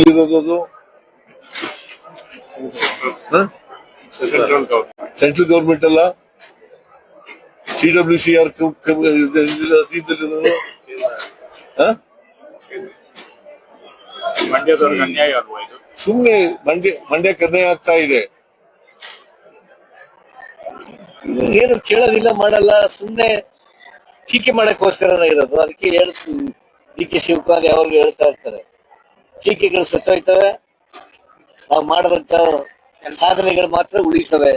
ಇರೋದು? ಅದು central government ಅಲ್ಲ? ಸಿ ಡಬ್ಲ್ಯೂ ಸಿ ಆರ್ ಅಧೀನದಲ್ಲಿರೋದು? ಹ? ಮಂಡ್ಯದವ್ರಿಗೆ ಅನ್ಯಾಯ ಅಲ್ವಾ ಇದು? ಸುಮ್ನೆ ಮಂಡ್ಯ ಮಂಡ್ಯ ಅನ್ಯಾಯ ಆಗ್ತಾ ಇದೆ. ಏನು ಕೇಳೋದಿಲ್ಲ ಮಾಡಲ್ಲ ಸುಮ್ಮನೆ ಟೀಕೆ ಮಾಡಕ್ಕೋಸ್ಕರ ಇರೋದು. ಅದಕ್ಕೆ ಹೇಳ್ತೀನಿ ಡಿ ಕೆ ಶಿವಕುಮಾರ್ ಯಾವಾಗ ಹೇಳ್ತಾ ಇರ್ತಾರೆ. ಟೀಕೆಗಳು ಸತ್ತೋಯ್ತವೆ. ನಾವು ಮಾಡಿದಂತ ಸಾಧನೆಗಳು ಮಾತ್ರ ಉಳಿತವೆ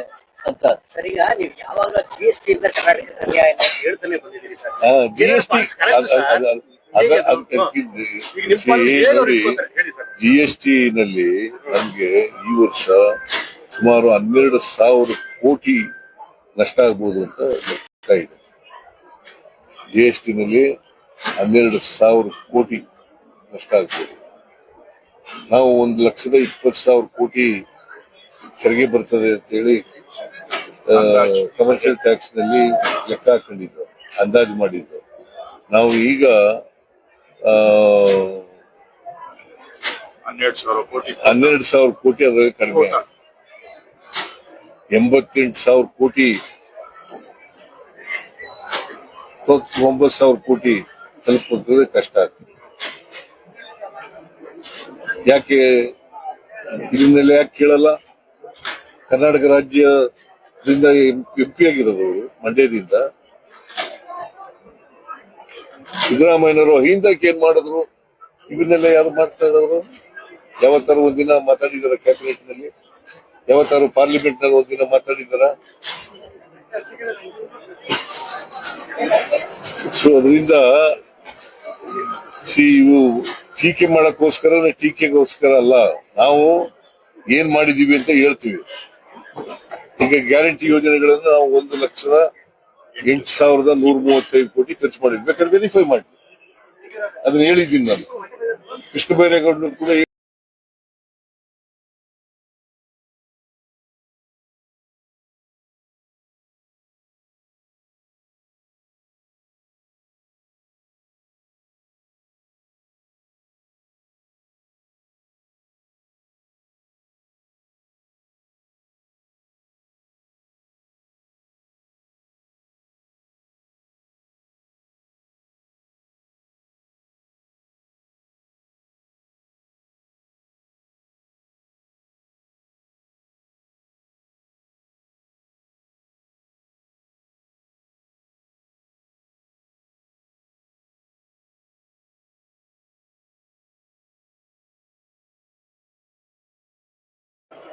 ಅಂತ. ಸರ್ ಈಗ ನೀವು ಯಾವಾಗಲೂ ಜಿ ಎಸ್ ಟಿ ಇಂದ ಕರ್ನಾಟಕ ಅನ್ಯಾಯ ಅಂತ ಹೇಳ್ತಾನೆ ಬಂದಿದ್ದೀರಿ sir. G S T. G ಎಸ್ನಲ್ಲಿ ನಮ್ಗೆ ಈ ವರ್ಷ ಸುಮಾರು ಹನ್ನೆರಡು ಸಾವಿರ ಕೋಟಿ ನಷ್ಟ ಆಗ್ಬೋದು ಅಂತ ಲೆಕ್ಕ ಇದೆ. ಜಿ ಎಸ್ ಟಿ ನಲ್ಲಿ ಹನ್ನೆರಡು ಸಾವಿರ ಕೋಟಿ ನಷ್ಟ ಆಗ್ಬೋದು. ನಾವು ಒಂದು ಲಕ್ಷದ ಇಪ್ಪತ್ತು ಸಾವಿರ ಕೋಟಿ ತೆರಿಗೆ ಬರ್ತದೆ ಅಂತೇಳಿ ಕಮರ್ಷಿಯಲ್ ಟ್ಯಾಕ್ಸ್ನಲ್ಲಿ ಲೆಕ್ಕ ಹಾಕೊಂಡಿದ್ದು ಅಂದಾಜು ಮಾಡಿದ್ದು. ನಾವು ಈಗ ಹನ್ನೆರಡು ಸಾವಿರ ಕೋಟಿ. ಅದರಲ್ಲಿ ಕಡಿಮೆ. ಎಂಬತ್ತೆಂಟು ಸಾವಿರ ಕೋಟಿ ಒಂಬತ್ತು ಸಾವಿರ ಕೋಟಿ ತಲುಪೋದ್ರೆ ಕಷ್ಟ ಆಗ್ತದೆ. ಯಾಕೆ ಇದನ್ನೆಲ್ಲ ಯಾಕೆ ಕೇಳಲ್ಲ? ಕರ್ನಾಟಕ ರಾಜ್ಯದಿಂದ ಎಂ ಪಿ ಆಗಿರೋದು ಮಂಡ್ಯದಿಂದ. ಸಿದ್ದರಾಮಯ್ಯನವರು ಹಿಂದಕ್ಕೆ ಏನ್ ಮಾಡಿದ್ರು? ಇವನ್ನೆಲ್ಲ ಯಾರು ಮಾತಾಡಿದ್ರು ಯಾವತ್ತಾರು ಒಂದಿನ ಮಾತಾಡಿದಾರ ಕ್ಯಾಬಿನೆಟ್ನಲ್ಲಿ ಯಾವತ್ತಾರು ಪಾರ್ಲಿಮೆಂಟ್ನಲ್ಲಿ ಒಂದಿನ ಮಾತಾಡಿದಾರ? ಸೊ ಅದರಿಂದ ಸಿ ಟೀಕೆ ಮಾಡಕ್ಕೋಸ್ಕರ ಟೀಕೆಗೋಸ್ಕರ ಅಲ್ಲ, ನಾವು ಏನ್ ಮಾಡಿದೀವಿ ಅಂತ ಹೇಳ್ತೀವಿ. ಈಗ ಗ್ಯಾರಂಟಿ ಯೋಜನೆಗಳನ್ನು ನಾವು ಒಂದು ಲಕ್ಷದ ಎಂಟು ಸಾವಿರದ ನೂರ ಮೂವತ್ತೈದು ಕೋಟಿ ಖರ್ಚು ಮಾಡಿದ್ವಿ. ಬೇಕಾದ್ರೆ ವೆರಿಫೈ ಮಾಡಿ. ಅದನ್ನ ಹೇಳಿದ್ದೀನಿ ನಾನು. ಕೃಷ್ಣ ಬೈರೇಗೌಡರು ಕೂಡ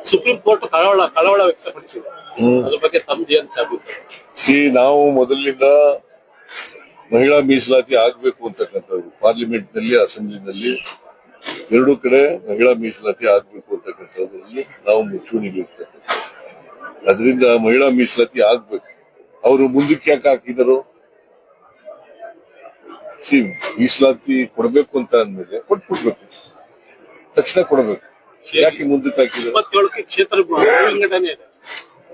ಸುಪ್ರೀಂ ಕೋರ್ಟ್ ಕಳವಳ ಕಳವಳ ವ್ಯಕ್ತಪಡಿಸಿದೆ. ಹ್ಮ್. ಅದ್ರ ಬಗ್ಗೆ ತಮ್ದು ಅಂತ ಅಭಿಪ್ರಾಯ. ಸಿ ನಾವು ಮೊದಲಿನಿಂದ ಮಹಿಳಾ ಮೀಸಲಾತಿ ಆಗ್ಬೇಕು ಅಂತಕ್ಕಂಥದ್ದು. ಪಾರ್ಲಿಮೆಂಟ್ನಲ್ಲಿ ಅಸೆಂಬ್ಲಿನಲ್ಲಿ ಎರಡೂ ಕಡೆ ಮಹಿಳಾ ಮೀಸಲಾತಿ ಆಗ್ಬೇಕು ಅಂತಕ್ಕಂಥದ್ರಲ್ಲಿ ನಾವು ಮುಂಚೂಣಿಗೆ ಇರ್ತಕ್ಕಂಥ ಅದರಿಂದ ಮಹಿಳಾ ಮೀಸಲಾತಿ ಆಗ್ಬೇಕು. ಅವರು ಮುಂದಕ್ಕೆ ಯಾಕೆ ಹಾಕಿದರು? ಸಿ ಮೀಸಲಾತಿ ಕೊಡಬೇಕು ಅಂತ ಅಂದ್ಮೇಲೆ ಕೊಟ್ಬಿಡ್ಬೇಕು. ತಕ್ಷಣ ಕೊಡಬೇಕು. ಯಾಕೆ ಮುಂದೆ ತಾಕಿದ್ರು ಇಪ್ಪತ್ತೇಳಕ್ಕೆ ಕ್ಷೇತ್ರ ವಿಂಗಡಣೆ ಇದೆ.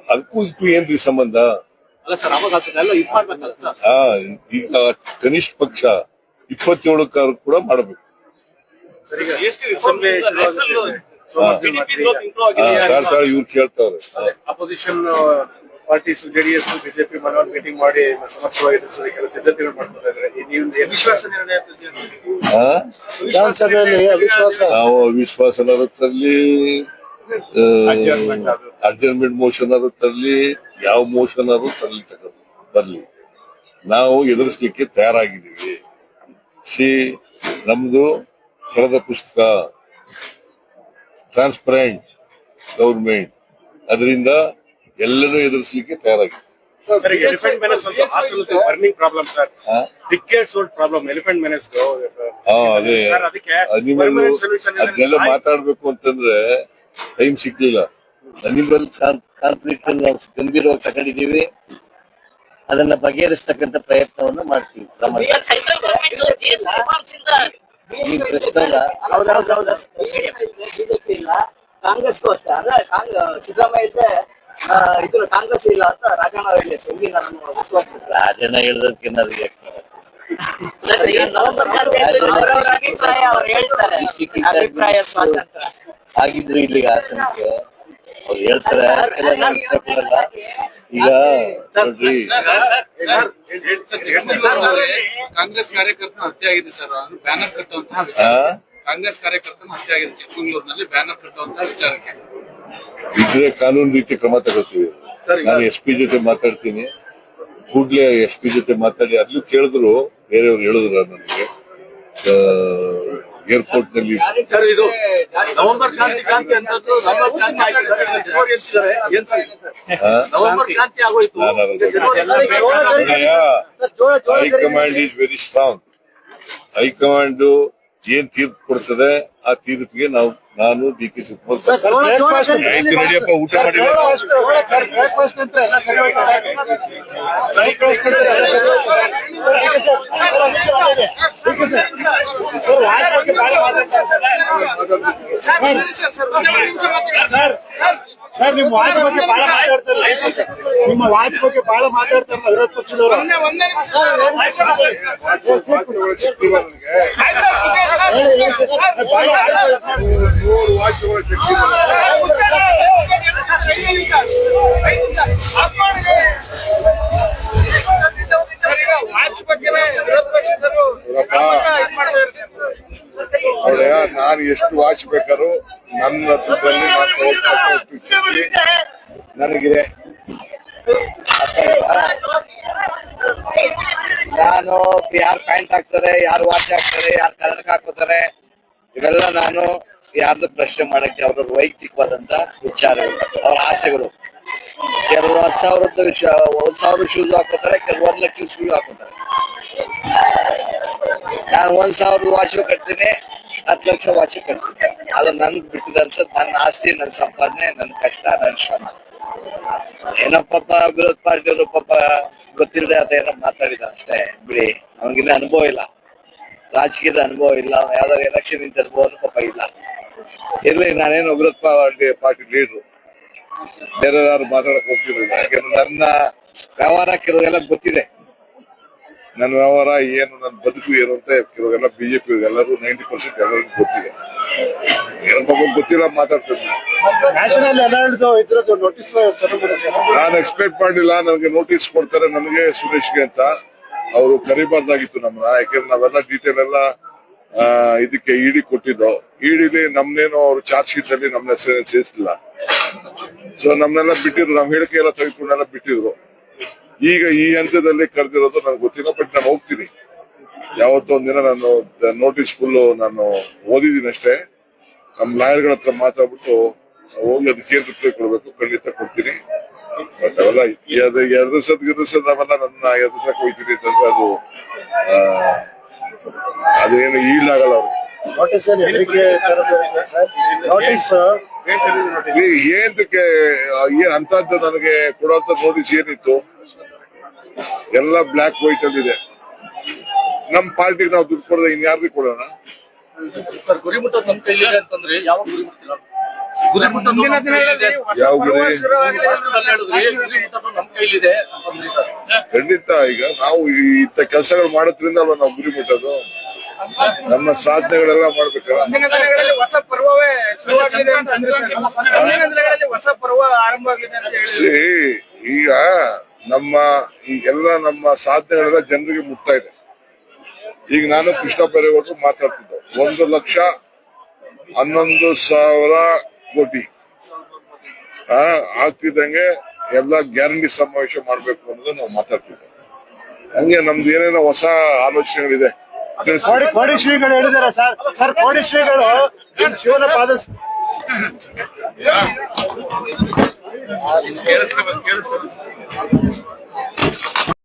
ಅದಕ್ಕೂ ಇದಕ್ಕೂ ಏನ್ರಿ ಸಂಬಂಧ? ಅಲ್ಲ ಸರ್ ಅವಾಗ ಅದನ್ನೆಲ್ಲ ಇದು ಮಾಡ್ಬೇಕಲ್ಲ ಸರ್. ಆ ಈಗ ಕನಿಷ್ಠ ಪಕ್ಷ ಇಪ್ಪತ್ತೇಳಕ್ಕಾದ್ರು ಕೂಡ ಮಾಡಬೇಕು. ಇವ್ರು ಕೇಳ್ತಾವ್ರೆ ಅಪೋಸಿಷನ್ ಪಾರ್ಟೀಸ್ ಜೆಡಿಎಸ್ ಬಿಜೆಪಿ ಮನವೊಂದು ಮೀಟಿಂಗ್ ಮಾಡಿ ಸಮರ್ಥವಾಗಿ ಕೆಲವು ಸಿದ್ಧತೆಗಳು ಮಾಡ್ತಾ ಇದ್ದಾರೆ. ನೀವು ವಿಶ್ವಾಸ ನಿರ್ಣಯ? ವಿಧಾನಸಭೆಯಲ್ಲಿ ಅವಿಶ್ವಾಸ. ನಾವು ಅವಿಶ್ವಾಸ ತರಲಿ. ಅಡ್ಜರ್ಮೆಂಟ್ ಮೋಷನ್ ಆದ್ರೂ ತರಲಿ ಯಾವ ಮೋಷನ್ ಆದ್ರೂ ತರಲಿ ತಗೊಂಡು ಬರ್ಲಿ ನಾವು ಎದುರಿಸಲಿಕ್ಕೆ ತಯಾರಾಗಿದ್ದೀವಿ. ಸಿ ನಮ್ದು ತೆರೆದ ಪುಸ್ತಕ ಟ್ರಾನ್ಸ್ಪರೆಂಟ್ ಗೌರ್ಮೆಂಟ್ ಅದರಿಂದ ಎಲ್ಲನೂ ಎದುರಿಸಲಿಕ್ಕೆ ತಯಾರಾಗಿದೆ. ಸರ್ ಎಲಿಫೆಂಟ್ ಮೆನಸ್ ಒಂದು ಹಾಸನದ ಬರ್ನಿಂಗ್ ಪ್ರಾಬ್ಲಮ್ ಸರ್ ಆ? Decades old problem elephant menace ಹಾ ಅದೇ. ಸರ್ ಅದಕ್ಕೆ ಅನಿಮಲ್ permanent ಇದೆ. ಅದನ್ನೆಲ್ಲ ಮಾತಾಡ್ಬೇಕು ಅಂತಂದ್ರೆ ಟೈಮ್ ಸಿಗ್ಲಿಲ್ಲ. ಅನಿಮಲ್ ಕಾನ್ಫ್ಲಿಕ್ಟ್ ನಾವು ಗಂಭೀರವಾಗಿ ತಗೊಂಡಿದ್ದೀವಿ. ಅದನ್ನ ಬಗೆಹರಿಸತಕ್ಕಂತ ಪ್ರಯತ್ನವನ್ನು ಮಾಡ್ತೀವಿ. ಈ ಪ್ರಶ್ನೆ ಕಾಂಗ್ರೆಸ್ ಸಿದ್ದರಾಮಯ್ಯ ಇದು ಕಾಂಗ್ರೆಸ್ ಇಲ್ಲ ಅಂತ ರಾಜಣ್ಣ ಹೇಳಿ ಇಲ್ಲಿ ನನ್ನ ವಿಶ್ವಾಸ ರಾಜಣ್ಣ ಹೇಳ್ದಕ್ಕೆ ಏನಾದ್ರು ಇಷ್ಟಕ್ಕಿಂತ ಆಗಿದ್ರು ಇಲ್ಲಿಗೆ ಹಾಸನಕ್ಕೆ ಅವ್ರು ಹೇಳ್ತಾರೆ ಈಗ ನೋಡ್ರಿ ಕಾಂಗ್ರೆಸ್ ಕಾರ್ಯಕರ್ತನ ಹತ್ಯೆ ಆಗಿದೆ ಸರ್ ಬ್ಯಾನರ್ ಕಟ್ಟುವಂತಹ ಕಾಂಗ್ರೆಸ್ ಕಾರ್ಯಕರ್ತನ ಹತ್ಯೆ ಆಗಿದೆ ಚಿಕ್ಕಮಗಳೂರಿನಲ್ಲಿ ಬ್ಯಾನರ್ ಕಟ್ಟುವಂತಹ ವಿಚಾರಕ್ಕೆ ಇದ್ರೆ ಕಾನೂನು ರೀತಿ ಕ್ರಮ ತಗೋತೀವಿ. ನಾನು ಎಸ್ ಪಿ ಜೊತೆ ಮಾತಾಡ್ತೀನಿ. ಕೂಡ್ಲೇ ಎಸ್ ಪಿ ಜೊತೆ ಮಾತಾಡಿ ಅಲ್ಲೂ ಕೇಳಿದ್ರು ಬೇರೆಯವ್ರು ಹೇಳಿದ್ರು ನನಗೆ. ಏರ್ಪೋರ್ಟ್ನಲ್ಲಿ high command is very strong. High command ಏನ್ ತೀರ್ಪು ಕೊಡ್ತದೆ ಆ ತೀರ್ಪಿಗೆ ನಾವು ನಾನು ಡಿ ಕೆ ಶಿವಕುಮಾರ್ ಆಯ್ತು ನಡಿಯಪ್ಪ ಊಟ ಮಾಡಿ ಸರ್ ಸರ್ ನಿಮ್ಮ ವಾಚ್ ಬಗ್ಗೆ ಬಹಳ ಮಾತಾಡ್ತಾರೆ ನಿಮ್ಮ ವಾಚ್ ಬಗ್ಗೆ ಬಹಳ ಮಾತಾಡ್ತಾರಲ್ಲ ವಿರೋಧ ಪಕ್ಷದವರು. ನೂರು ವಾಕ್ಯಗಳ ಶಕ್ತಿ ನೋಡಯ್ಯ ನಾನು ಎಷ್ಟು ವಾಚ್ ಬೇಕಾದ್ರೂ ನನ್ನ ದುಡ್ಡಲ್ಲಿ ನಾನು ತಗೊಳ್ತಾ ಹೋಗ್ತೀನಿ ಶಕ್ತಿ ನನಗಿದೆ ನಾನು ಯಾರು ಪ್ಯಾಂಟ್ ಹಾಕ್ತಾರೆ ಯಾರು ವಾಚ್ ಹಾಕ್ತಾರೆ, ಯಾರು ಕನ್ನಡಕ ಹಾಕೋತಾರೆ ಇವೆಲ್ಲ ನಾನು ಯಾರ್ದು ಪ್ರಶ್ನೆ ಮಾಡಕ್ಕೆ ಅವ್ರ ವೈಯಕ್ತಿಕವಾದಂತ ವಿಚಾರಗಳು, ಅವ್ರ ಆಸೆಗಳು. ಕೆಲವರು ಹತ್ತು ಸಾವಿರದ ಒಂದ್ ಸಾವಿರ ಶೂಸ್ ಹಾಕೋತಾರೆ ಕೆಲವು ಒಂದ್ ಲಕ್ಷ ಶೂಸ್ ಹಾಕೋತಾರೆ ನಾನು ಒಂದ್ ಸಾವಿರ ವಾಚು ಕಟ್ತೀನಿ, ಹತ್ತು ಲಕ್ಷ ವಾಚು ಕಟ್ತೀನಿ. ಅದು ನನ್ಗೆ ಬಿಟ್ಟಿದಂತ ನನ್ನ ಆಸ್ತಿ, ನನ್ನ ಸಂಪಾದನೆ, ನನ್ನ ಕಷ್ಟ, ನನ್ನ ಶ್ರಮ. ಏನೋ ಪಾಪ ವಿರೋಧ ಪಾರ್ಟಿಯವರು ಪಾಪ ಗೊತ್ತಿಲ್ಲದೆ ಅದೇನೋ ಮಾತಾಡಿದ ಅಷ್ಟೇ, ಬಿಡಿ. ಅವನಿಗಿನ್ನ ಅನುಭವ ಇಲ್ಲ. ರಾಜಕೀಯದ ಅನುಭವ ಇಲ್ಲ ಯಾವ್ದಾದ್ರು ಎಲೆಕ್ಷನ್ ಇಂದ ಅನುಭವ ಪಾಪ ಇಲ್ಲ. ಇರ್ಲಿ ನಾನೇನು ಉಗ್ರ ಪಾರ್ಟಿ ಪಾರ್ಟಿ ಲೀಡ್ರು ಬೇರೆ ಯಾರು ಮಾತಾಡಕ್ ಹೋಗ್ತಿರ್ಲಿಲ್ಲ. ಯಾಕಂದ್ರೆ ನನ್ನ ವ್ಯವಹಾರ ಕೆಲವೆಲ್ಲ ಗೊತ್ತಿದೆ. ನನ್ನ ವ್ಯವಹಾರ ಏನು ನನ್ನ ಬದುಕು ಏನು ಅಂತ ಕೆಲವೆಲ್ಲ ಬಿಜೆಪಿ ಎಲ್ಲರೂ ನೈಂಟಿ ಪರ್ಸೆಂಟ್ ಎಲ್ಲರಿಗೂ ಗೊತ್ತಿದೆ. ಗೊತ್ತಿಲ್ಲ ಮಾತಾಡ್ತೀನಿ ನಾನು ಎಕ್ಸ್ಪೆಕ್ಟ್ ಮಾಡಿಲ್ಲ ನನಗೆ ನೋಟಿಸ್ ಕೊಡ್ತಾರೆ ನನಗೆ ಸುರೇಶ್ಗೆ ಅಂತ. ಅವರು ಕರಿಬಾರ್ದಾಗಿತ್ತು ನಮ್ಮನ್ನ ಯಾಕಂದ್ರೆ ನಾವೆಲ್ಲ ಡೀಟೇಲ್ ಎಲ್ಲ ಇದಕ್ಕೆ ಇಡಿ ಕೊಟ್ಟಿದ್ದು. ಇಡಿಲಿ ನಮ್ನೇನು ಅವ್ರು ಚಾರ್ಜ್ ಶೀಟ್ ಅಲ್ಲಿ ನಮ್ನ ಹೆಸರೇನು ಸೇರಿಸಲಿಲ್ಲ. ಸೊ ನಮ್ನೆಲ್ಲ ಬಿಟ್ಟಿದ್ರು. ನಮ್ ಹೇಳಿಕೆ ಎಲ್ಲ ತೆಗೆದುಕೊಂಡೆಲ್ಲ ಬಿಟ್ಟಿದ್ರು. ಈಗ ಈ ಹಂತದಲ್ಲಿ ಕರೆದಿರೋದು ನನಗೆ ಗೊತ್ತಿಲ್ಲ ಬಟ್ ನಾನು ಹೋಗ್ತೀನಿ. ಯಾವತ್ತೋ ದಿನ ನಾನು ನೋಟಿಸ್ ಫುಲ್ ನಾನು ಓದಿದ್ದೀನಿ ಅಷ್ಟೇ. ನಮ್ ಲಾಯರ್ಗಳ ಹತ್ರ ಮಾತಾಡ್ಬಿಟ್ಟು, ಹೋಗಿ ಅದಕ್ಕೆ ಏನ್ ರಿಪ್ಲೈ ಕೊಡಬೇಕು, ಖಂಡಿತ ಕೊಡ್ತೀನಿ. ಬಟ್ ಅವೆಲ್ಲ ಎದ್- ಎದುರಿಸದ್ ಗಿರಿಸದ್ ಅವೆಲ್ಲ ನನ್ನ ಎದುರ್ಸಕ್ ಹೋಯ್ತೀನಿ ಅಂತಂದ್ರೆ ಅದು ಆ, ಅದೇನು ಈಲ್ಡ್ ಅವ್ರಿಗೆ ನೋಟಿಸ್ ನೋಟಿಸ್ ಏನಕ್ಕೆ ಏನ್ ಅಂತದ್ದು ನನಗೆ ಕೊಡುವಂತ ನೋಟಿಸ್ ಏನಿತ್ತು? ಎಲ್ಲ ಬ್ಲಾಕ್ ವೈಟ್ ಅಲ್ಲಿ ಇದೆ. ನಮ್ ಪಾರ್ಟಿಗೆ ನಾವು ದುಡ್ಡು ಕೊಡದೆ ಇನ್ಯಾರಿಗೆ ಕೊಡೋಣ? ಸರ್ ಗುರಿ ಮುಟ್ಟೋದು ನಮ್ ಕೈಲಿದೆ ಅಂತಂದ್ರೆ ಯಾವ ಗುರಿ ಮುಟ್ಟಿಲ್ಲ ಮುಂದಿನ ದಿನಗಳಲ್ಲಿ ಹೊಸ ಯಾವ ಪರ್ವ ಗುರಿ? ಶುರುವಾಗಲಿದೆ ಅಂತ ಭಾರತದಲ್ಲಿ ಹೇಳಿದ್ರಿ, ಗುರಿ ನಮ್ ಕೈಲಿದೆ ಸರ್ ಖಂಡಿತ ಈಗ ನಾವು ಈ ಇಂಥ ಕೆಲಸಗಳು ಮಾಡೋದ್ರಿಂದ ಅಲ್ವಾ ನಾವು ಗುರಿ ಮುಟ್ಟೋದು? ನಮ್ಮ ಸಾಧನೆಗಳೆಲ್ಲ ಮಾಡ್ಬೇಕಲ್ಲ. ಮುಂದಿನ ದಿನಗಳಲ್ಲಿ ಹೊಸ ಪರ್ವವೇ ಶುರುವಾಗಲಿದೆ ಅಂತ ಅಂದ್ರೆ ಸರ್. ಮುಂದಿನ ದಿನಗಳಲ್ಲಿ ಹೊಸ ಪರ್ವ ಆರಂಭ ಆಗಲಿದೆ ಅಂತ ಹೇಳಿ. See, ಈಗ ನಮ್ಮ ಈಗೆಲ್ಲ ನಮ್ಮ ಸಾಧನೆಗಳೆಲ್ಲ ಜನರಿಗೆ ಮುಟ್ತಾ ಇದೆ. ಈಗ ನಾನು ಕೃಷ್ಣ ಬೈರೇಗೌಡರು ಮಾತಾಡ್ತಿದ್ದೆ. ಒಂದು ಲಕ್ಷ ಹನ್ನೊಂದು ಸಾವಿರ ಕೋಟಿ ಆ, ಆಗ್ತಿದ್ದಂಗೆ ಎಲ್ಲ ಗ್ಯಾರಂಟಿ ಸಮಾವೇಶ ಮಾಡ್ಬೇಕು ಅನ್ನೋದು ನಾವು ಮಾತಾಡ್ತಿದ್ದೆ. ಹಂಗೆ ನಮ್ದು ಏನೇನೋ ಹೊಸ ಆಲೋಚನೆಗಳಿದೆ. ಕೋಡಿ ಶ್ರೀಗಳು ಹೇಳಿದಾರೆ ಸರ್. ಸರ್ ಕೋಡಿ ಶ್ರೀಗಳು ಶಿವನ ಪಾದ ಕೇಳಿಸ್ಕೋಬೇಕು ಕೇಳಿಸ್ಕೋಬೇಕು